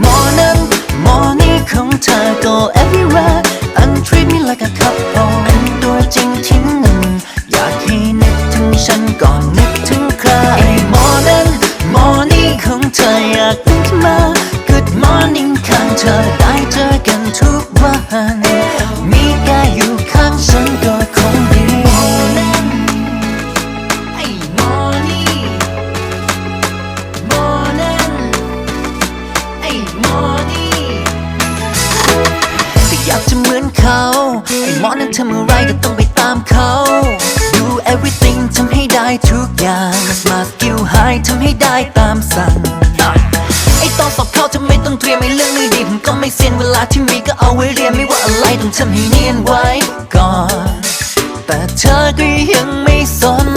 มอนั้นมอนี้ของเธอ go everywhere and treat me like a cup เป็นตัวจริงที่หนึ่งอยากให้นึกถึงฉันก่อนนึกถึงใครมอนั้นมอนี้ของเธออยากดึงนมา ไอ้หมอนั้นทำอะไรก็ต้องไปตามเขา do everything ทำให้ได้ทุกอย่าง smart skill high ทำให้ได้ตามสั่งไอ้ตอนสอบเข้าทำไมต้องเตรียมไอ้เรื่องไม่ดีผมก็ไม่เซียนเวลาที่มีก็เอาไว้เรียนไม่ว่าอะไรต้องทำให้เนียนไว้ก่อน แต่เธอก็ยังไม่สน